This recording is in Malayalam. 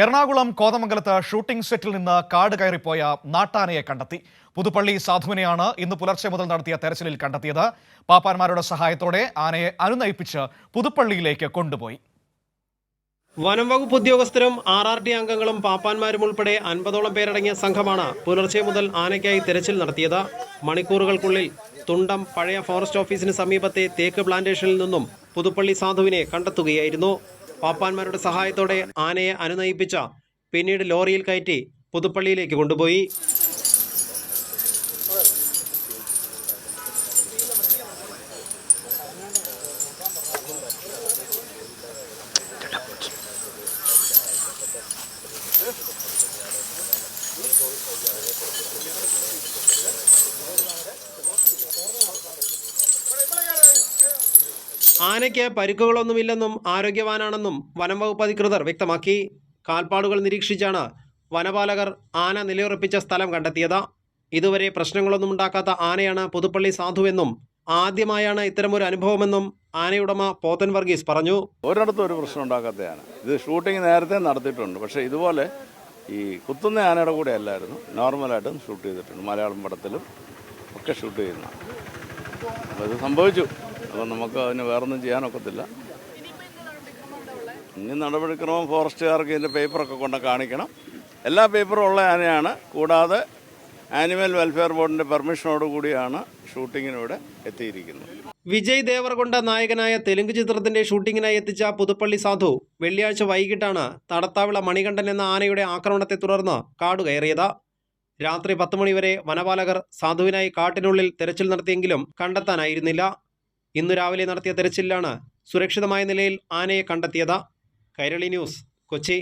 എറണാകുളം കോതമംഗലത്ത് ഷൂട്ടിംഗ് സെറ്റിൽ നിന്ന് കാട് കയറിപ്പോയ നാട്ടാനയെ കണ്ടെത്തി. പുതുപ്പള്ളി സാധുവിനെയാണ് ഇന്ന് പുലർച്ചെ മുതൽ നടത്തിയ തെരച്ചിലിൽ കണ്ടെത്തിയത്. പാപ്പാന്മാരുടെ സഹായത്തോടെ ആനയെ അനുനയിപ്പിച്ച് പുതുപ്പള്ളിയിലേക്ക് കൊണ്ടുപോയി. വനം വകുപ്പ് ഉദ്യോഗസ്ഥരും ആർ ആർ ഡി അംഗങ്ങളും പാപ്പാന്മാരും ഉൾപ്പെടെ അൻപതോളം പേരടങ്ങിയ സംഘമാണ് പുലർച്ചെ മുതൽ ആനയ്ക്കായി തെരച്ചിൽ നടത്തിയത്. മണിക്കൂറുകൾക്കുള്ളിൽ തുണ്ടം പഴയ ഫോറസ്റ്റ് ഓഫീസിന് സമീപത്തെ തേക്ക് പ്ലാന്റേഷനിൽ നിന്നും പുതുപ്പള്ളി സാധുവിനെ കണ്ടെത്തുകയായിരുന്നു. പാപ്പാന്മാരുടെ സഹായത്തോടെ ആനയെ അനുനയിപ്പിച്ച പിന്നീട് ലോറിയിൽ കയറ്റി പുതുപ്പള്ളിയിലേക്ക് കൊണ്ടുപോയി. ആനയ്ക്ക് പരിക്കുകളൊന്നുമില്ലെന്നും ആരോഗ്യവാനാണെന്നും വനം വകുപ്പ് അധികൃതർ വ്യക്തമാക്കി. കാൽപ്പാടുകൾ നിരീക്ഷിച്ചാണ് വനപാലകർ ആന നിലയുറപ്പിച്ച സ്ഥലം കണ്ടെത്തിയത്. ഇതുവരെ പ്രശ്നങ്ങളൊന്നും ഉണ്ടാക്കാത്ത ആനയാണ് പുതുപ്പള്ളി സാധുവെന്നും ആദ്യമായാണ് ഇത്തരമൊരു അനുഭവമെന്നും ആനയുടമ പോത്തൻ വർഗീസ് പറഞ്ഞു. ഒരിടത്തും ഒരു പ്രശ്നം ഉണ്ടാക്കാത്തതാണ് ഇത് ഷൂട്ടിംഗ് നേരത്തെ നടത്തിയിട്ടുണ്ട്. പക്ഷേ ഇതുപോലെ ഈ കുത്തുന്ന ആനയുടെ കൂടെ അല്ലായിരുന്നു. നോർമലായിട്ടും ഷൂട്ട് ചെയ്തിട്ടുണ്ട്. മലയാളം പടത്തിലും ഒക്കെ ഷൂട്ട് ചെയ്യുന്ന ഇത് സംഭവിച്ചു. അപ്പോൾ നമുക്ക് അതിന് വേറൊന്നും ചെയ്യാനൊക്കത്തില്ല. ഇനി നടപടിക്രമം ഫോറസ്റ്റുകാർക്ക് ഇതിന്റെ പേപ്പറൊക്കെ കൊണ്ട് കാണിക്കണം. എല്ലാ പേപ്പറും ഉള്ള ആനയാണ്. കൂടാതെ ആനിമൽ വെൽഫെയർ ബോർഡിന്റെ പെർമിഷനോടുകൂടിയാണ് ഷൂട്ടിങ്ങിനിവിടെ എത്തിയിരിക്കുന്നത്. വിജയ് ദേവറകൊണ്ട നായകനായ തെലുങ്ക് ചിത്രത്തിന്റെ ഷൂട്ടിങ്ങിനായി എത്തിച്ച പുതുപ്പള്ളി സാധു വെള്ളിയാഴ്ച വൈകിട്ടാണ് തടത്താവിള മണികണ്ഠൻ എന്ന ആനയുടെ ആക്രമണത്തെ തുടർന്ന് കാടുകയറിയത്. രാത്രി പത്ത് മണിവരെ വനപാലകർ സാധുവിനായി കാട്ടിനുള്ളിൽ തെരച്ചിൽ നടത്തിയെങ്കിലും കണ്ടെത്താനായിരുന്നില്ല. ഇന്നു രാവിലെ നടത്തിയ തെരച്ചിലാണ് സുരക്ഷിതമായ നിലയിൽ ആനയെ കണ്ടെത്തിയത്. കൈരളി ന്യൂസ് കൊച്ചി.